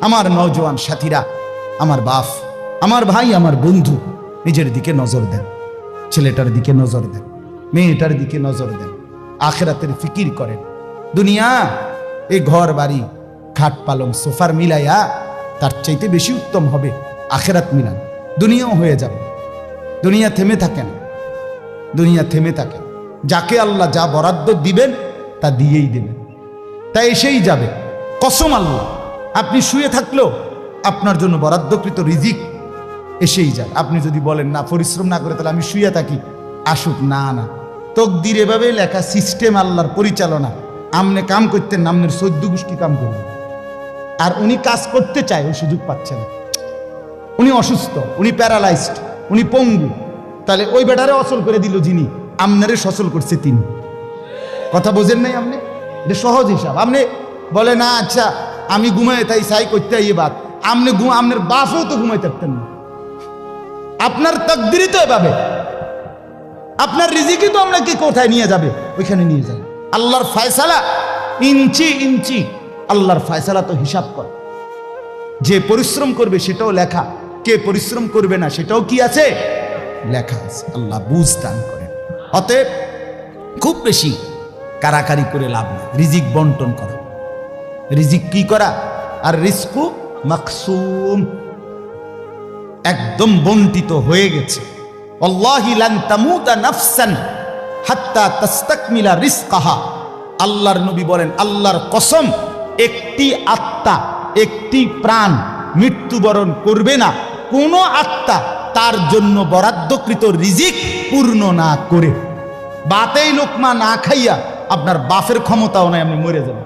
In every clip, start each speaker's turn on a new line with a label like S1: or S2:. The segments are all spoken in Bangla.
S1: আমার নওজোয়ান সাথীরা, আমার বাপ, আমার ভাই, আমার বন্ধু, নিজের দিকে নজর দেন, ছেলেটার দিকে নজর দেন, মেয়েটার দিকে নজর দেন, আখেরাতের ফিকির করেন। দুনিয়া, এই ঘর বাড়ি, খাট পালং, সোফার মিলাইয়া তার চাইতে বেশি উত্তম হবে আখেরাত মিলান। দুনিয়াও হয়ে যাবে। দুনিয়া থেমে থাকে না দুনিয়া থেমে থাকে না। যাকে আল্লাহ যা বরাদ্দ দিবেন, তা দিয়েই দেবেন। তা এসেই যাবে। কসম আল্লাহ। আপনি শুয়ে থাকলেও আপনার জন্য বরাদ্দকৃত রিজিক এসেই যায়। আপনি যদি বলেন, না, পরিশ্রম না করে তাহলে আমি শুয়ে থাকি। আসুক, না না। তকদির এভাবে লেখা, সিস্টেম আল্লাহর পরিচালনা। আমনে কাম করতেন নামনের সদ্য গোষ্ঠী কাম করবেন আর উনি কাজ করতে চায় ওই সুযোগ পাচ্ছে না। উনি অসুস্থ, উনি প্যারালাইজড, উনি পঙ্গু। তাহলে ওই বেটারে অসল করে দিল যিনি, আমনারে সচল করছে তিনি। কথা বোঝেন নাই আপনি? এটা সহজ হিসাব। আপনি বলে না আচ্ছা আমি ঘুমাই তাই সাই করতে আইয়ে বাদ। আপনি আপনার বাপও তো ঘুমাই থাকতেন না। আপনার তকদিরই তো এভাবে। আপনার রিজিকই তো আপনাকে কোথায় নিয়ে যাবে? ওইখানে নিয়ে যাবে আল্লাহর ফায়সালা ইঞ্চি ইঞ্চি আল্লাহর ফায়সালা তো হিসাব কর। যে পরিশ্রম করবে সেটাও লেখা। কে পরিশ্রম করবে না সেটাও কি আছে? লেখা আছে। আল্লাহ বুঝ দান করেন। অতএব খুব বেশি কারাকারি করে লাভ নেই। রিজিক বন্টন করা। রিজিক কি করা? আর রিস্কু মাকসুম। একদম বন্টিত হয়ে গেছে। আল্লাহর নবী বলেন, আল্লাহর কসম, একটি আত্মা, একটি প্রাণ মৃত্যুবরণ করবে না। কোনো আত্মা তার জন্য বরাদ্দকৃত রিজিক পূর্ণ না করে। বাতেই লোকমা না খাইয়া আপনার বাফের ক্ষমতাও নাই, আপনি মরে যাবেন।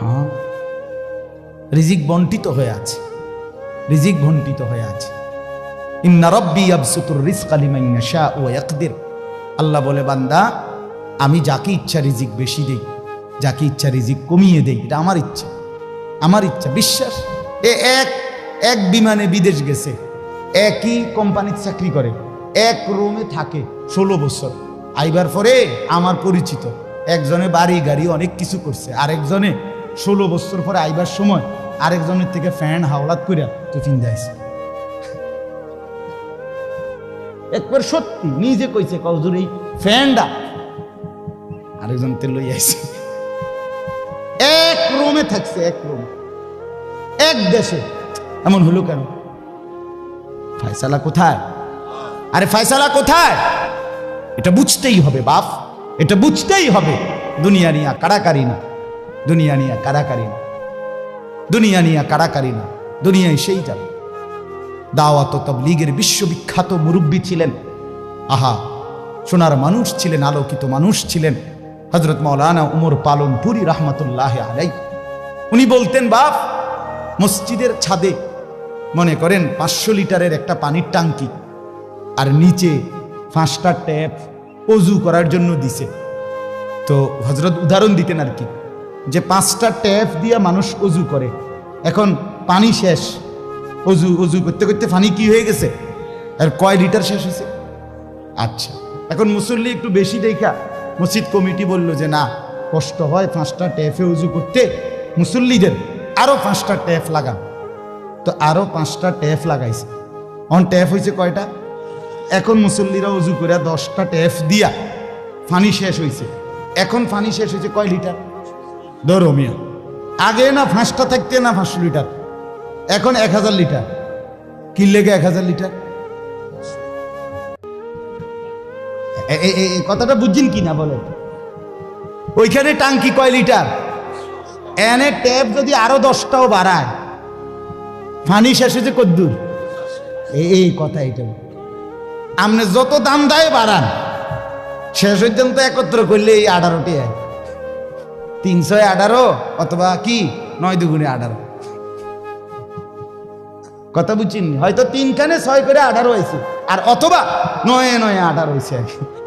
S1: হ্যাঁ। রিজিক বন্টিত হয়ে আছে। রিজিক বন্টিত হয়ে আছে। ইন্না রব্বি আবসুতুর রিজকা লিমান ইয়াশা ওয়া ইয়াকদির। আল্লাহ বলে, বান্দা, আমি যাকে ইচ্ছা রিজিক বেশি দেই, যাকে ইচ্ছা রিজিক কমিয়ে দেই, এটা আমার ইচ্ছা। আমার ইচ্ছা, বিশ্বাস। এ এক এক বিমানে বিদেশ গেছে, একই কোম্পানির চাকরি করে, এক রুমে থাকে ষোলো বছর। আইবার পরে আমার পরিচিত, একজনে বাড়ি গাড়ি অনেক কিছু করছে, আরেকজনে ষোলো বছর পরে আইবার সময় আরেকজনের থেকে ফ্যান হাওলাত করে টিফিন দেয়ছে একবার সত্যি নিজে কইছে কজুর এই ফ্যানটা। আরেকজন তে লই আইছে। এক রুমে থাকছে, এক রুম। এক দেশে। এমন হলো কেন? ফায়সালা কোথায়? আরে ফায়সালা কোথায়? এটা বুঝতেই হবে বাপ। এটা বুঝতেই হবে। দুনিয়া নিয়া কারাকারি না। দুনিয়া নিয়া কারাকারি না। দুনিয়া নিয়া কারাকারি না। দুনিয়ায় সেই যাবে। দাওয়াত তবলিগের বিশ্ববিখ্যাত মুরব্বী ছিলেন। আহা, সোনার মানুষ ছিলেন, আলোকিত মানুষ ছিলেন। হজরত মৌলানা উমর পালনপুরি রহমতুল্লাহ আলাই উনি বলতেন, বাপ, মসজিদের ছাদে, মনে করেন পাঁচশো লিটারের একটা পানির টাঙ্কি আর নিচে পাঁচটা ট্যাপ অজু করার জন্য দিছে। তো হজরত উদাহরণ দিতেন আর কি। যে পাঁচটা ট্যাপ দিয়ে মানুষ অজু করে। এখন পানি শেষ। অজু অজু করতে করতে পানি কি হয়ে গেছে? আর কয় লিটার শেষ হয়েছে? আচ্ছা এখন মুসল্লি একটু বেশি দেখা। মসজিদ কমিটি বলল যে, না, কষ্ট হয় পাঁচটা ট্যাপে উজু করতে। মুসল্লিদের আরও পাঁচটা ট্যাপ লাগান। তো আরও পাঁচটা ট্যাপ লাগাইছে। অন ট্যাপ হয়েছে কয়টা? এখন মুসল্লিরা উজু করে দশটা ট্যাপ দিয়া ফানি শেষ হয়েছে এখন ফানি শেষ হয়েছে কয় লিটার? ধরো মিয়া। আগে না ফাঁসটা থাকতে না পাঁচশো লিটার? এখন এক হাজার লিটার। কি লেগে এক হাজার লিটার? কথাটা বুঝছেন কি না বলেন? ওইখানে টাঙ্কি কয় লিটার? এনে ট্যাপ যদি আরও দশটাও বাড়ায়, ফানি শেষ হয়েছে কদ্দুর। এই- কথা এটা। আপনি যত দাম দেয় বাড়ান। শেষ পর্যন্ত একত্র করলে এই আঠারোটি আয় তিনশো আঠারো অথবা কি? নয় দুগুণে আঠারো কথা বুঝছেন হয়তো তিনখানে ছয় করে আঠারো হয়েছে। আর অথবা নয়ে নয়ে আঠারো হয়েছে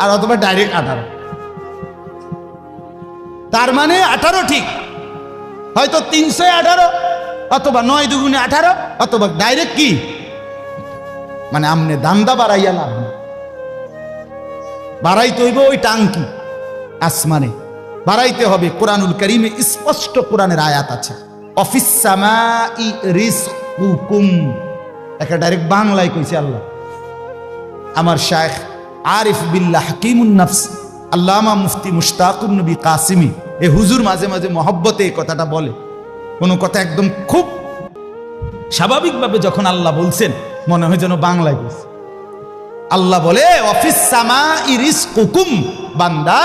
S1: আর অথবা ডাইরেক্ট আঠারো তার মানে আঠারো ঠিক। হয়তো তিনশো আঠারো অথবা নয় দুগুণে আঠারো অথবা ডাইরেক্ট কি? মানে আমনে দান্দা বাড়াইয়া লাভ বাড়াইতে হইব ওই টাঙ্কি, আসমানে। বাড়াইতে হবে। কোরআনুল করিমে স্পষ্ট কোরআনের আয়াত আছে। একটা ডাইরেক্ট বাংলায় কইছে আল্লাহ। আমার শায়েখ আরিফ বিল্লাহ হাকিমুন নফস, আল্লামা মুফতি মুশতাকুন নবী কাসিমি, এ হুজুর মাঝে মাঝে মহব্বতে এই কথাটা বলে। কোনো কথা একদম খুব স্বাভাবিকভাবে যখন আল্লাহ বলছেন, মনে হয় যেন বাংলায় বলছে আল্লাহ বলে, অফিস সামা ইরিস কুকুম বান্দা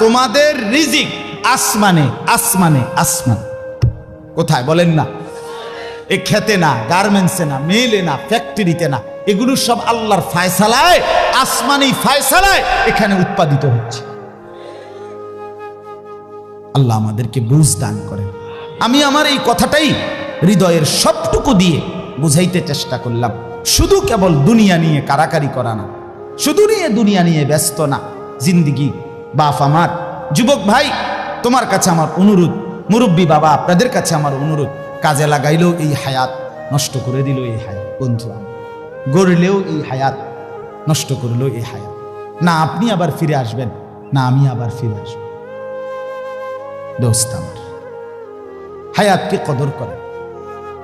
S1: তোমাদের রিজিক আসমানে আসমানে, আসমান। কোথায় বলেন না? এ খেতে না, গার্মেন্টসে না, মেলে না, ফ্যাক্টরিতে না, এগুলো সব আল্লাহর ফায়সালায় আসমানি ফায়সালায় এখানে উৎপাদিত হচ্ছে। আল্লাহ আমাদেরকে বুঝ দান করেন। আমি আমার এই কথাটাই হৃদয়ের সবটুকু দিয়ে বুঝাইতে চেষ্টা করলাম। শুধু কেবল দুনিয়া নিয়ে কারাকারি করা না, শুধু নিয়ে দুনিয়া নিয়ে ব্যস্ত না, জিন্দিগি বাপ আমার, যুবক ভাই, তোমার কাছে আমার অনুরোধ, মুরব্বী বাবা আপনাদের কাছে আমার অনুরোধ, কাজে লাগাইলেও এই হায়াত নষ্ট করে দিল এই হায়াত বন্ধু গড়লেও এই হায়াত নষ্ট করলেও এই হায়াত। না আপনি আবার ফিরে আসবেন, না আমি আবার ফিরে আসব। দোস্ত আমার, হায়াতকে কদর করেন,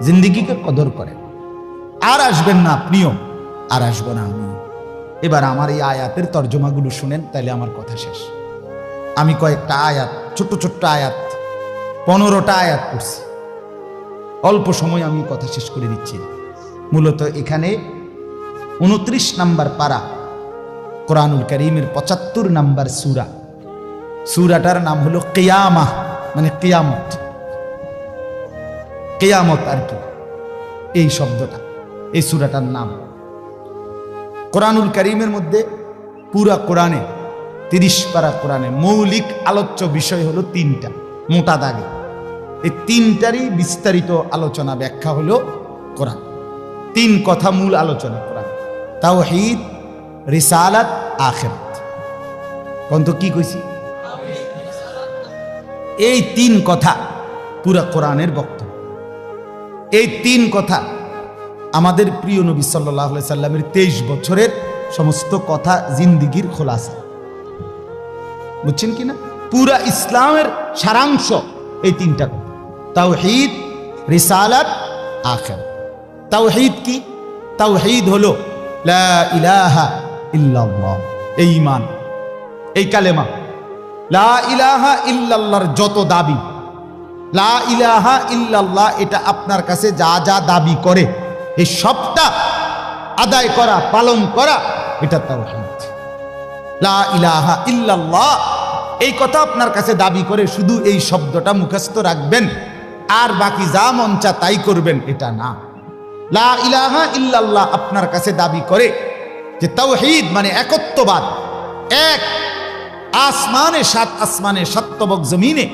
S1: জিন্দিগিকে কদর করেন। আর আসবেন না আপনিও, আর আসব না আমিও। এবার আমার এই আয়াতের তর্জমাগুলো শুনেন তাহলে আমার কথা শেষ। আমি কয়েকটা আয়াত, ছোট্ট ছোট্ট আয়াত, পনেরোটা আয়াত করছি অল্প সময় আমি কথা শেষ করে দিচ্ছি মূলত এখানে উনত্রিশ নাম্বার পারা কোরআনুল করিমের পঁচাত্তর নাম্বার সুরা। সুরাটার নাম হলো কেয়ামা মানে কেয়ামত। কেয়ামত আর কি, এই শব্দটা, এই সুরাটার নাম। কোরআনুল করিমের মধ্যে পুরা কোরআনে তিরিশ পারা কোরআনে মৌলিক আলোচ্য বিষয় হলো তিনটা, মোটা দাগে। এই তিনটারই বিস্তারিত আলোচনা ব্যাখ্যা হলো কোরআন। তিন কথা মূল আলোচনা কোরআন। তাওহীদ, রিসালাত, আখিরাত। কোন তো কি কইছি? এই তিন কথা পুরা কোরআনের বক্তব্য। এই তিন কথা আমাদের প্রিয় নবী সাল্লাহ সাল্লামের তেইশ বছরের সমস্ত কথা জিন্দিগির খোলাসা। বুঝছেন কি না পুরা ইসলামের সারাংশ এই তিনটা কথা। তাওহীদ, রিসালাত আখের তাওহীদ কি? তাওহীদ হলো লা ইলাহা ইল্লাল্লাহ, এই ঈমান, এই কালেমা। লা ইলাহা ইল্লাল্লাহর যত দাবি, লা ইলাহা ইল্লাল্লাহ এটা আপনার কাছে যা যা দাবি করে, এই সবটা আদায় করা, পালন করা, এটা তাওহীদ। লা ইলাহা এই কথা আপনার কাছে দাবি করে শুধু এই শব্দটা মুখস্থ রাখবেন। আর বাকি যা মন চা তাই করবেন, এটা না। লা ইলাহা ইল্লাল্লাহ আপনার কাছে দাবি করে যে তাওহীদ মানে একত্ববাদ। এক, আসমানে সাত, আসমানে সত্যবক জমিনে,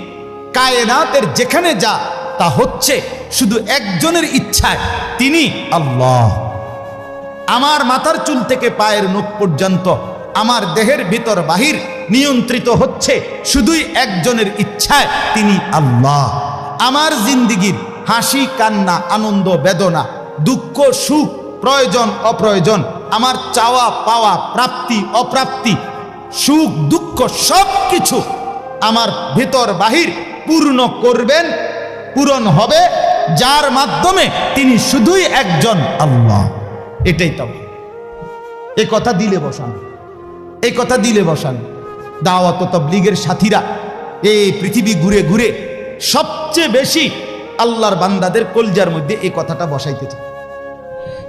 S1: কায়নাতের যেখানে যা, তা হচ্ছে শুধু একজনের ইচ্ছায়, তিনি আল্লাহ। আমার মাথার চুল থেকে পায়ের নখ পর্যন্ত আমার দেহের ভিতর বাহির নিয়ন্ত্রিত হচ্ছে শুধুই একজনের ইচ্ছায়, তিনি আল্লাহ। আমার জিন্দিগির হাসি, কান্না, আনন্দ, বেদনা, দুঃখ, সুখ, প্রয়োজন, অপ্রয়োজন, আমার চাওয়া, পাওয়া, প্রাপ্তি, অপ্রাপ্তি, সুখ, দুঃখ সব কিছু আমার ভিতর বাহির পূর্ণ করবেন, পূরণ হবে, যার মাধ্যমে তিনি শুধুই একজন আল্লাহ। এটাই তো। এই কথা দিলে বসান। এই কথা দিলে বসান। দাওয়াত তবলিগের সাথীরা এই পৃথিবী ঘুরে ঘুরে সবচেয়ে বেশি আল্লাহর বান্দাদের কলজার মধ্যে এই কথাটা বসাইতে চায়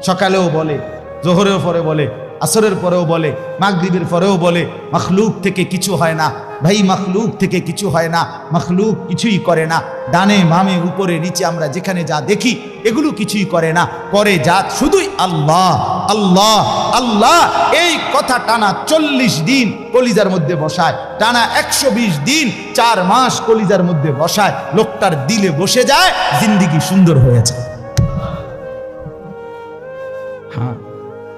S1: সকালেও বলে জোহরের পরে বলে আসরের পরেও বলে, মাগরিবের পরেও বলে, মখলুক থেকে কিছু হয় না, ভাই, মখলুক থেকে কিছু হয় না, মখলুক কিছুই করে না, ডানে মামে উপরে নিচে আমরা যেখানে যা দেখি, এগুলো কিছুই করে না, করে যা শুধুই আল্লাহ আল্লাহ আল্লাহ। এই কথা টানা চল্লিশ দিন কলিজার মধ্যে বসায়, টানা একশো বিশ দিন চার মাস কলিজার মধ্যে বসায়, লোকটার দিলে বসে যায়, জিন্দিগি সুন্দর হয়েছে হ্যাঁ।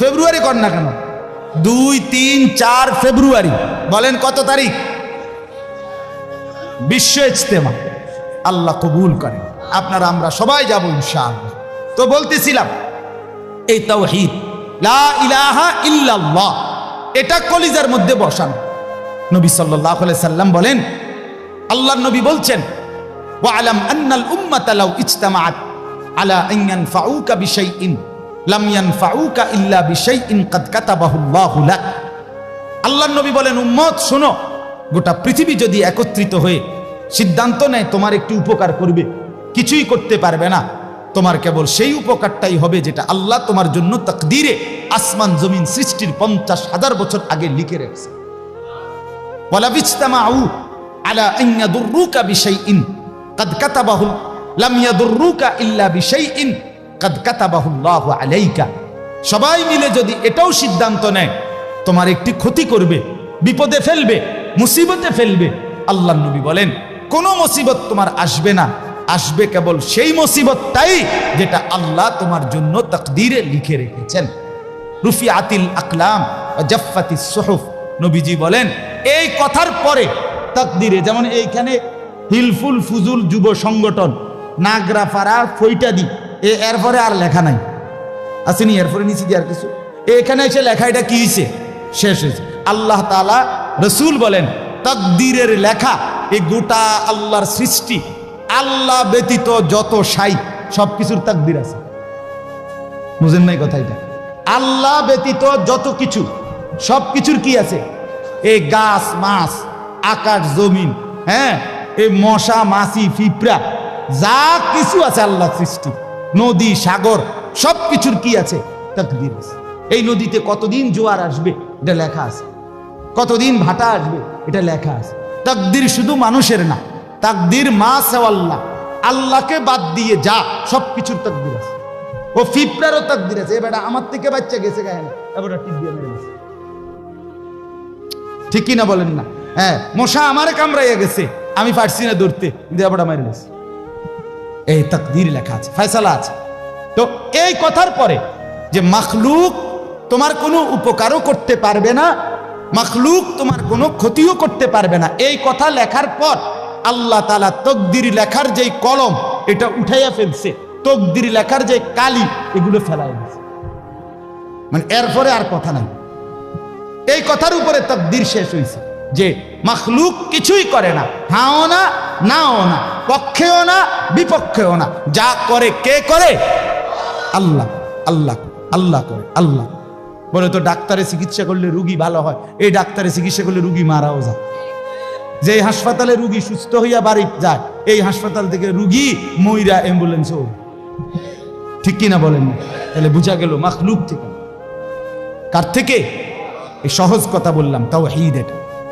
S1: ফেব্রুয়ারি কর না কেন? দুই, তিন, চার ফেব্রুয়ারি। বলেন কত তারিখ? বিশ্ব ইজতেমা। আল্লাহ কবুল করেন। আপনারা, আমরা সবাই যাব ইনশাআল্লাহ। তো বলতেছিলাম, এই তাওহীদ, লা ইলাহা ইল্লাল্লাহ, এটা কলিজার মধ্যে বসান। নবী আলাইহি সাল্লাম বলেন আল্লাহর নবী বলছেন, ওয়ালাম আন্নাল উম্মাতা লাউ ইজতামাআত আলা আন ইয়ানফাউকা বিশাইইন। লাম ইয়ানফাউকা ইল্লা বিশাইইন কাদ কাতাবাহু আল্লাহু নবী বলেন, উম্মত, শোনো, গোটা পৃথিবী যদি একত্রিত হয়ে সিদ্ধান্ত নেয় তোমার একটি উপকার করবে, কিছুই করতে পারবে না। তোমার কেবল সেই উপকারটাই হবে যেটা আল্লাহ তোমার জন্য তাকদীরে আসমান জমিন সৃষ্টির পঞ্চাশ হাজার বছর আগে লিখে রেখেছে। ওয়ালা বিজতামাউ আলা আন ইয়াদুররুকা বিশাইইন। কাদ কাতাবাহু, লাম ইয়াদুররুকা ইল্লা বিশাইইন। কাদ কাতাবাহু আল্লাহু আলাইকা। সবাই মিলে যদি এটাও সিদ্ধান্ত নেয়, তোমার একটি ক্ষতি করবে, বিপদে ফেলবে, মুসিবতে ফেলবে, আল্লাহ নবী বলেন, কোনো মুসিবত তোমার আসবে না। আসবে কেবল সেই মুসিবতটাই যেটা আল্লাহ তোমার জন্য তকদিরে লিখে রেখেছেন। রুফি আতিল আকলাম জাফাতি সোহফ। নবীজি বলেন, এই কথার পরে তকদিরে, যেমন এইখানে হিলফুল ফুজুল যুব সংগঠন নাগরাফারা ফৈটাদি এ, এরপরে আর লেখা নাই। আসেনি, এরপরে নিচে দিয়ে আর কিছু। এখানে এসে লেখা এটা কি হয়েছে শেষ হয়েছে আল্লাহ তালা রসুল বলেন, তকদিরের লেখা এই গোটা আল্লাহর সৃষ্টি, আল্লাহ ব্যতীত যত সাই সব কিছুর তাকদির আছে। বুঝেন নাই কথা এটা? আল্লাহ ব্যতীত যত কিছু সব কিছুর কি আছে? এই গাছ, মাছ, আকাশ, জমিন হ্যাঁ? এই মশা, মাছি, পিঁপড়া, যা কিছু আছে আল্লাহ সৃষ্টি। নদী, সাগর সব কিছুর কি আছে? তকদির আছে। এই নদীতে কতদিন জোয়ার আসবে? এটা লেখা আছে। কতদিন ভাটা আসবে? এটা লেখা আছে। তাকদির শুধু মানুষের না, তাকদির মা সেওয়াল্লাহ, আল্লাহকে বাদ দিয়ে যা সব কিছুর তাকদির আছে। ও ফিপড়ারও তাকদির আছে। এবার আমার থেকে বাচ্চা গেছে গায়ে না। এবার টিপ দিয়ে মেরে গেছে ঠিক বলেন না? হ্যাঁ মশা আমারে কামড়াইয়া গেছে। আমি পারছি না ধরতে। কিন্তু এবার মেরে গেছে এই তাকদির লেখা আছে, ফয়সালা আছে। তো এই কথার পরে যে মাখলুক তোমার কোনো উপকারও করতে পারবে না, মাখলুক তোমার কোনো ক্ষতিও করতে পারবে না, এই কথা লেখার পর আল্লাহ তালা তকদির লেখার যেই কলম, এটা উঠাইয়া ফেলছে, তকদির লেখার যে কালি, এগুলো ফেলাই দিছে। মানে এরপরে আর কথা নাই। এই কথার উপরে তকদির শেষ হয়েছে যে মাখলুক কিছুই করে না, হাও না, নাও না, পক্ষেও না, বিপক্ষেও না, যা করে কে করে? আল্লাহ আল্লাহ আল্লাহ করে, আল্লাহ। বলে তো ডাক্তারে চিকিৎসা করলে রুগী ভালো হয়, এই ডাক্তারে চিকিৎসা করলে রুগী মারাও যায়। যে হাসপাতালে রুগী সুস্থ হইয়া বাড়ি যায়, এই হাসপাতাল থেকে রুগী মইরা অ্যাম্বুলেন্সও ঠিক কিনা বলেন? তাহলে বুঝা গেল মাখলুক থেকে। কার থেকে? এই সহজ কথা বললাম তাও হিদ এটা।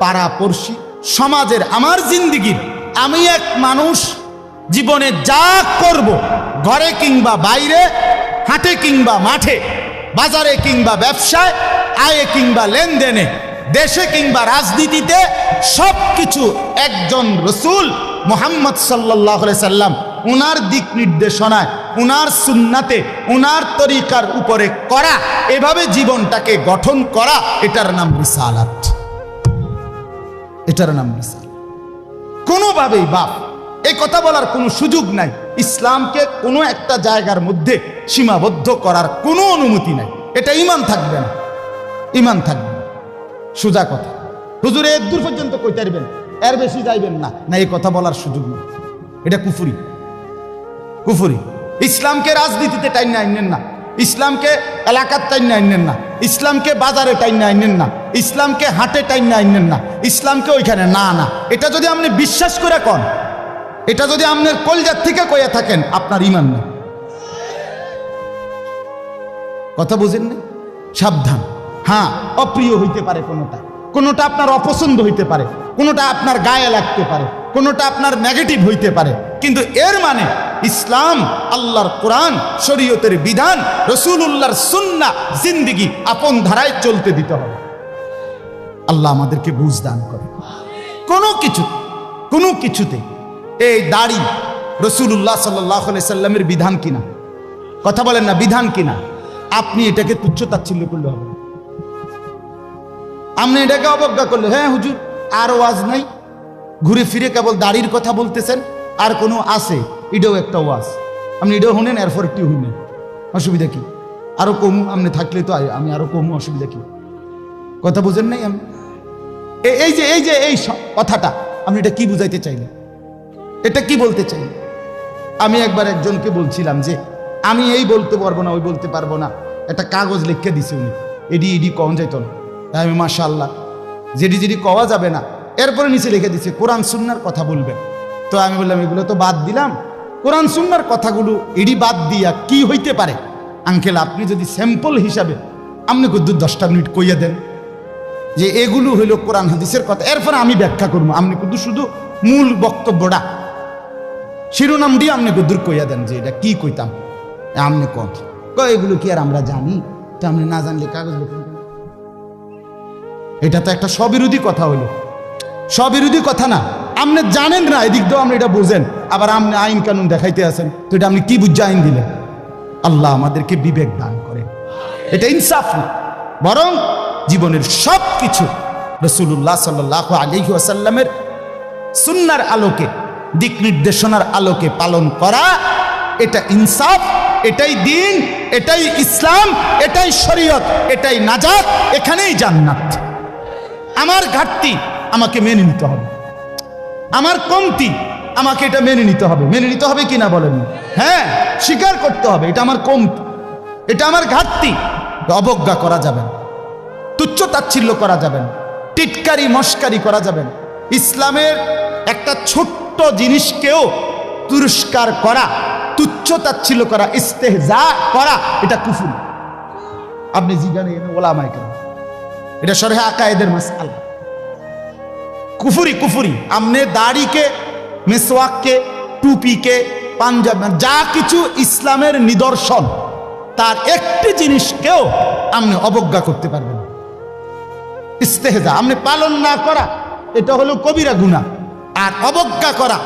S1: পাড়াপড়শি, সমাজের আমার জিন্দিগির। আমি এক মানুষ, জীবনে যা করব, ঘরে কিংবা বাইরে, হাটে কিংবা মাঠে, বাজারে কিংবা ব্যবসায়, আয়ে কিংবা লেনদেনে, দেশে কিংবা রাজনীতিতে সব কিছু একজন রসুল মোহাম্মদ সাল্লাহ সাল্লাম উনার দিক নির্দেশনায়, উনার সুন্নাতে, উনার তরিকার উপরে করা, এভাবে জীবনটাকে গঠন করা, এটার নাম রিসালাত। এটার নাম রিসালাত কোনোভাবেই বাপ, এই কথা বলার কোনো সুযোগ নাই। ইসলামকে কোনো একটা জায়গার মধ্যে সীমাবদ্ধ করার কোনো অনুমতি নাই। এটা ইমান থাকবে না। ইমান থাকবে সোজা কথা। হুজুর এর দূর পর্যন্ত কই পারবেন এর বেশি যাইবেন না। না, এই কথা বলার সুযোগ নেই। এটা কুফুরি। কুফুরি। ইসলামকে রাজনীতিতে টাইন আইনেন না। ইসলামকে এলাকার টাইন আইনেন না। ইসলামকে বাজারে টাইন আইনেন না, ইসলামকে হাটে টাইন আইনেন না, ইসলামকে ওইখানে না না। এটা যদি আপনি বিশ্বাস করে কন, এটা যদি আপনার কলজার থেকে কইয়া থাকেন, আপনার ইমান নেই। কথা বুঝেন না? সাবধান। হ্যাঁ অপ্রিয় হইতে পারে কোনোটা। কোনোটা আপনার অপছন্দ হইতে পারে, কোনোটা আপনার গায়ে লাগতে পারে, কোনোটা আপনার নেগেটিভ হইতে পারে। কিন্তু এর মানে ইসলাম, আল্লাহর কোরআন, শরীয়তের বিধান রসুল্লাহর সুন্না জিন্দিগি আপন ধারায় চলতে দিতে হবে। আল্লাহ আমাদেরকে বুঝ দান করে। কোনো কিছু, কোনো কিছুতে এই দাড়ি রসুল্লাহ সাল্লাহ সাল্লামের বিধান কিনা? কথা বলেন না, বিধান কিনা? আপনি এটাকে তুচ্ছ তাচ্ছিল্য করলে হবে আপনি এটাকে অবজ্ঞা করলে হ্যাঁ হুজুর, আর ওয়াজ নাই। ঘুরে ফিরে কেবল দাড়ির কথা বলতেছেন। আর কোনো আছে? এটাও একটা ওয়াজ। আপনি এটাও শুনেন এরপর একটি শুনেন অসুবিধা কি? আরও কমু আপনি থাকলে তো আমি আরও কমু, অসুবিধা কি? কথা বুঝেন নাই আমি এই যে এই যে এই কথাটা, আপনি এটা কি বুঝাইতে চাইলেন? এটা কি বলতে চাই আমি একবার একজনকে বলছিলাম যে, আমি এই বলতে পারব না, ওই বলতে পারব না। একটা কাগজ লিখে দিছে উনি। এডি, ইডি কম যাইত না। তাই আমি মাসা আল্লাহ যেডি যেডি কওয়া যাবে না। এরপরে নিচে লিখে দিছে, কোরআন, সুন্নার কথা বলবেন। তো আমি বললাম, এগুলো তো বাদ দিলাম। কোরআন সুন্নার কথাগুলো এডি বাদ দিয়া কি হইতে পারে? আঙ্কেল, আপনি যদি স্যাম্পল হিসাবে আপনি দু দশটা মিনিট কইয়া দেন যে এগুলো হইল কোরআন হাদিসের কথা। এরপরে আমি ব্যাখ্যা করব। আপনি কিন্তু শুধু মূল বক্তব্যটা, শিরোনাম দিয়ে আপনি দূর কইয়া দেন যে এটা কি কইতাম। আপনি কয়, এগুলো কি আর আমরা জানি? তো আপনি না জানলে কাগজ লিখুন এটা তো একটা স্ববিরোধী কথা হইল। স্ববিরোধী কথা না। আপনি জানেন না, এদিক দিয়েও আপনি এটা বুঝেন। আবার আপনি আইন কানুন দেখাইতে আছেন, তো এটা আপনি কি বুঝছে আইন দিলেন? আল্লাহ আমাদেরকে বিবেক দান করেন। এটা ইনসাফ না, বরং জীবনের সব কিছু রসুল্লাহ সাল্লাহ আলহি আসাল্লামের সুন্নার আলোকে, দিক নির্দেশনার আলোকে পালন করা, এটা ইনসাফ, এটাই দিন, এটাই ইসলাম, এটাই শরীয়ত, এটাই নাজাত, এখানেই জান্নাত। আমার ঘাটতি আমাকে মেনে নিতে হবে। আমার কমতি, আমাকে এটা মেনে নিতে হবে। মেনে নিতে হবে কিনা বলেন? হ্যাঁ স্বীকার করতে হবে, এটা আমার কমতি। এটা আমার ঘাটতি। অবজ্ঞা করা যাবে না। তুচ্ছ তাচ্ছিল্য করা যাবে না। টিটকারি, মস্কারি করা যাবে না। ইসলামের একটা ছোট্ট জিনিসকেও তুরস্কার করা, তুচ্ছ তাচ্ছিল্য করা, ইস্তেহজা করা, এটা কুফুর। আপনি জিজ্ঞানে ওলামাই কেন? এটা সরহে আকায়েদের মাসাল কুফুরি কুফুরি। আমনে দাড়িকে, মেসওয়াককে, টুপিকে, পাঞ্জাব, যা কিছু ইসলামের নিদর্শন, তার একটি জিনিসকেও আপনি অবজ্ঞা করতে পারবেন। ইস্তেহজা আপনি পালন না করা, এটা হলো কবিরা গুণা, আর অবজ্ঞা করা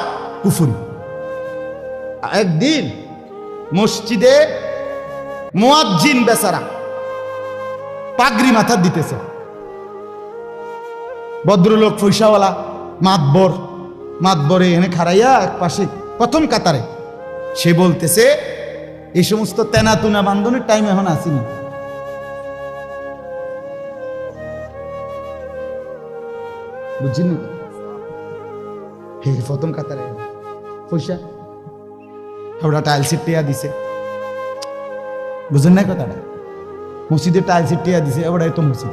S1: কুফুরি। একদিন মসজিদে মোয়াজ্জিন বেচারা পাগড়ি মাথা দিতেছে। ভদ্রলোক পয়সাওয়ালা মাতবর, মাতবরে এনে খারাইয়া এক পাশে প্রথম কাতারে। সে বলতেছে এই সমস্ত তেনা তুনা বান্ধনের টাইম এখন আসিনি বুঝছেন প্রথম কাতারে। পয়সা ওরা টাইলসের টেয়া দিছে। বুঝেন না কথাটা? মসজিদে টাইলসের টেয়া দিছে ওটাই তো মসজিদ।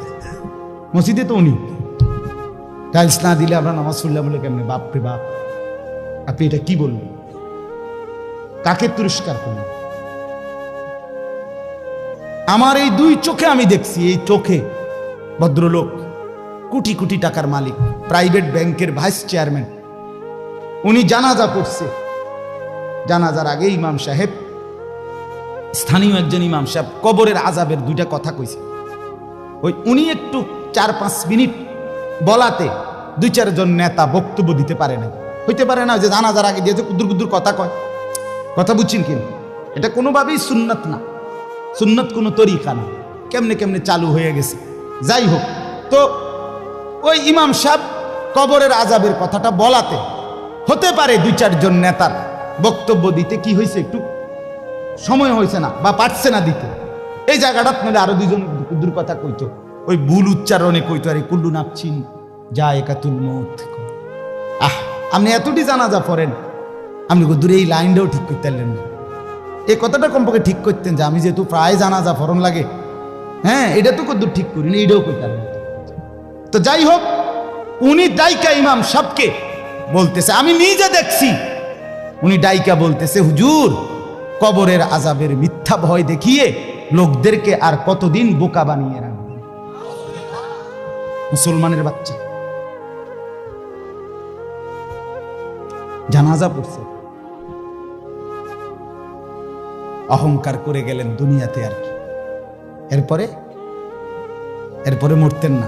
S1: মসজিদে তো উনি। টাইলস না দিলে আমরা নামাজ পড়লাম বলে কেমনে? বাপ রে বাপ। আপনি এটা কি বললেন? কাকে তিরস্কার করলেন? আমার এই দুই চোখে আমি দেখছি, এই চোখে ভদ্রলোক, কোটি কোটি টাকার মালিক প্রাইভেট ব্যাংকের ভাইস চেয়ারম্যান উনি জানাজা করছে। জানাজার আগে ইমাম সাহেব, স্থানীয় একজন ইমাম সাহেব কবরের আজাবের দুইটা কথা কইছে। ওই উনি একটু চার পাঁচ মিনিট বলাতে দুই চারজন নেতা বক্তব্য দিতে পারে না হইতে পারে না যে জানা জানাজার আগে দিয়েছে কুদুর কুদুর কথা কয়। কথা বুঝছেন কিনা এটা কোনোভাবেই সুন্নত না। সুন্নত কোনো তরিকা না। কেমনে কেমনে চালু হয়ে গেছে। যাই হোক, তো ওই ইমাম সাহেব কবরের আজাবের কথাটা বলাতে হতে পারে দুই চারজন নেতার বক্তব্য দিতে। কি হয়েছে একটু? সময় হয়েছে না বা পারছে না দিতে। এই জায়গাটা নাহলে আরও দুজন দূর কথা কইতো। ওই ভুল উচ্চারণে কইতো, আরে কুল্লু নাপছিন যা একাতুল মত আহ, আপনি এতটি জানাজা পড়েন, আপনি দূরে এই লাইনটাও ঠিক করতে পারলেন না। এই কথাটা কমপক্ষে ঠিক করতেন যে আমি যেহেতু প্রায় জানাজা ফরন লাগে হ্যাঁ এটা তো কদ্দূর ঠিক করিনি, এইটাও করতে পারলেন তো যাই হোক, উনি ডাইকা ইমাম সবকে বলতেছে, আমি নিজে দেখছি, উনি ডাইকা বলতেছে, হুজুর, কবরের আজাবের মিথ্যা ভয় দেখিয়ে লোকদেরকে আর কতদিন বোকা বানিয়ে রাখবে? মুসলমানের বাচ্চা। জানাজা পড়ছে। অহংকার করে গেলেন দুনিয়াতে আর কি। এরপরে? এরপরে মরতেন না।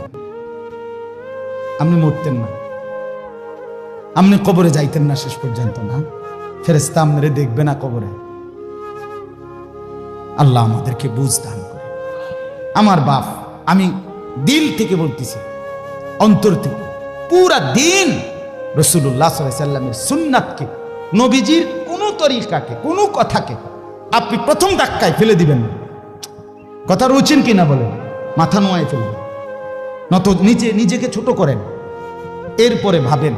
S1: আপনি মরতেন না। আপনি কবরে যাইতেন না শেষ পর্যন্ত না। ফেরেস্তা আপনারে দেখবে না কবরে। আল্লাহ আমাদেরকে বুঝ দান করে। আমার বাপ, আমি দিল থেকে বলতেছি। অন্তর থেকে। পুরা দিন রসুল্লাহ সাল্লামের সুন্নাতকে, নবীজির কোনো তরিকাকে, কোনো কথাকে আপনি প্রথম ধাক্কায় ফেলে দিবেন না। কথা রুচেন কিনা বলেন? মাথা নোয়ায় ফেলবেন। নত নিজে, নিজেকে ছোট করেন। এরপরে ভাবেন,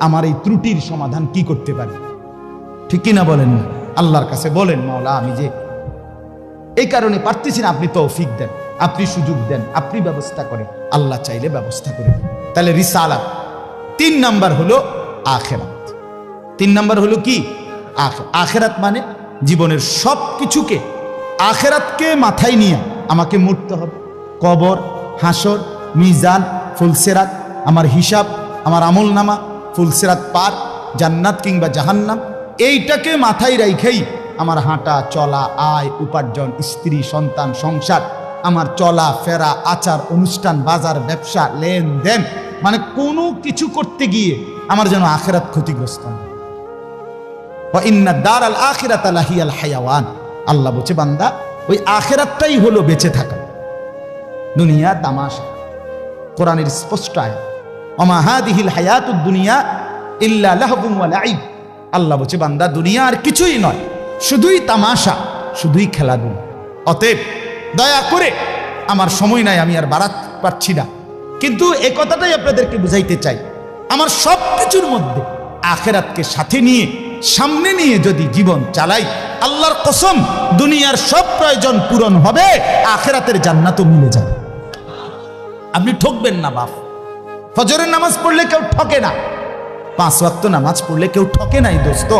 S1: আমার এই ত্রুটির সমাধান কি করতে পারি? ঠিক কিনা বলেন? না আল্লাহর কাছে বলেন, মাওলা, আমি যে এই কারণে পারতেছি না, আপনি তৌফিক দেন। আপনি সুযোগ দেন, আপনি ব্যবস্থা করেন, আল্লাহ চাইলে ব্যবস্থা করে দেন। তাহলে রিসালাত, তিন নাম্বার হলো আখেরাত। তিন নাম্বার হলো কি? আখ- আখেরাত মানে জীবনের সব কিছুকে আখেরাতকে মাথায় নিয়ে আমাকে মরতে হবে। কবর, হাসর, মিজান, ফুলসেরাত, আমার হিসাব, আমার আমল নামা ফুলসেরাত পার, জান্নাত কিংবা জাহান্নাম, এইটাকে মাথায় রাইখেই আমার হাঁটা, চলা, আয়, উপার্জন, স্ত্রী, সন্তান, সংসার আমার চলা, ফেরা, আচার, অনুষ্ঠান, বাজার, ব্যবসা, লেনদেন মানে কোনো কিছু করতে গিয়ে আমার যেন আখেরাত ক্ষতিগ্রস্ত দারাল আখিরাত হায়াওয়ান। আল্লাহ বলছে, বান্দা, ওই আখেরাতটাই হলো বেঁচে থাকা। দুনিয়া তামাশা। কোরআনের স্পষ্ট আয়াত, ওমা হাদিহিল হায়াতুদ দুনিয়া ইল্লা লাহবুন ওয়া আল্লাহ বলছে, বান্দা, দুনিয়া আর কিছুই নয়, শুধুই তামাশা, শুধুই খেলাধুলা। অতএব দয়া করে, আমার সময় নাই, আমি আর বাড়াত পারছি না। কিন্তু এ কথাটাই আপনাদেরকে বুঝাইতে চাই। আমার সব কিছুর মধ্যে আখেরাতকে সাথে নিয়ে, সামনে নিয়ে যদি জীবন চালাই, আল্লাহর কসম, দুনিয়ার সব প্রয়োজন পূরণ হবে, আখেরাতের জান্নাতও মিলে যাবে। আপনি ঠকবেন না, বাপ। ফজরের নামাজ পড়লে কেউ ঠকে না। পাঁচ ওয়াক্ত নামাজ পড়লে কেউ ঠকে নাই, দোস্ত।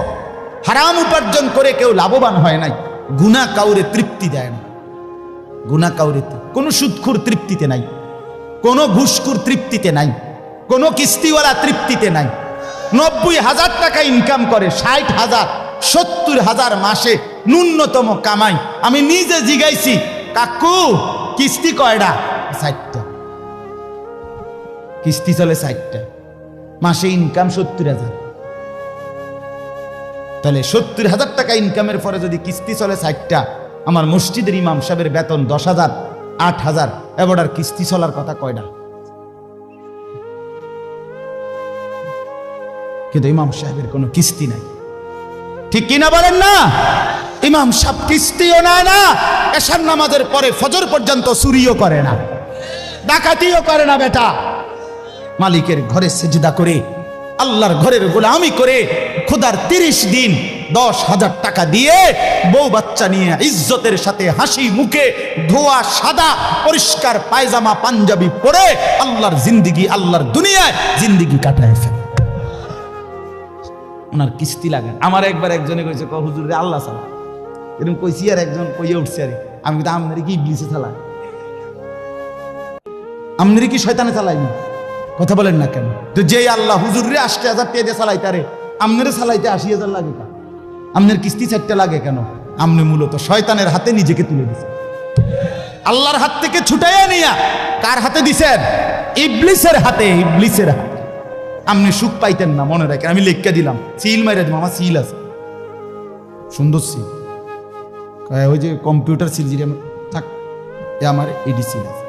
S1: হারাম উপার্জন করে কেউ লাভবান হয় নাই। গুনা কাউরে তৃপ্তি দেয় না। গুনা কাউরিতে, কোনো সুদখুর তৃপ্তিতে নাই, কোনো ঘুষখুর তৃপ্তিতে নাই, কোনো কিস্তিওয়ালা তৃপ্তিতে নাই। নব্বই হাজার টাকা ইনকাম করে, ষাট হাজার, সত্তর হাজার মাসে ন্যূনতম কামাই। আমি নিজে জিগাইছি, কাকু, কিস্তি কয়টা ষাটটা। কিস্তি চলে ষাটটা। মাসে ইনকাম সত্তর হাজার। তাহলে সত্তর হাজার টাকা ইনকামের পরে যদি কিস্তি চলে ষাটটা আমার মসজিদের ইমাম সাহেবের বেতন দশ হাজার, আট হাজার। এবার কিস্তি চলার কথা কয়টা কিন্তু ইমাম সাহেবের কোনো কিস্তি নাই। ঠিক কিনা বলেন না? ইমাম সাহেব কিস্তিও নেয় না, এশার নামাজের পরে ফজর পর্যন্ত চুরিও করে না। ডাকাতিও করে না বেটা। মালিকের ঘরে সেজদা করে আল্লাহর ঘরের গোলামি করে খোদার তিরিশ দিন দশ হাজার টাকা দিয়ে বউ বাচ্চা নিয়ে ইজ্জতের সাথে হাসি মুখে ধোয়া সাদা পরিষ্কার পায়জামা, পাঞ্জাবি পরে আল্লাহর জিন্দিগি, আল্লাহর দুনিয়ায় জিন্দিগি কাটায় ফেলে। ওনার কিস্তি লাগে। আমার একবার একজনে কইছে ক হুজুর রে, আল্লাহ সালা এরকম কইছি আর একজন কইয়ে উঠছে আরে। আমি কিন্তু আপনার কি ইবলিসে চালাই আপনার কি শয়তানে চালাইনি কথা বলেন না কেন? তো যে আল্লাহ হুজুর রে আশি হাজার টাকা দিয়ে চালাইতে রে আপনারে চালাইতে আশি হাজার লাগে কেন আপনার কিস্তি চারটে লাগে কেন? আপনি মূলত শয়তানের হাতে নিজেকে তুলে দিছে। আল্লাহর হাত থেকে ছুটাইয়া নিয়া কার হাতে দিছেন? ইবলিসের হাতে ইবলিসের হাতে। আপনি সুখ পাইতেন না, মনে রাখেন। আমি লিখকে দিলাম, সিল মাইরা দিলাম, আমার সিল আছে। সুন্দর সিল। ওই যে কম্পিউটার সিল আমার- থাক আমার এডি সিল আছে।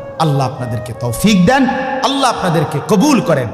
S1: আল্লাহ আপনাদেরকে তৌফিক দেন আল্লাহ আপনাদেরকে কবুল করেন।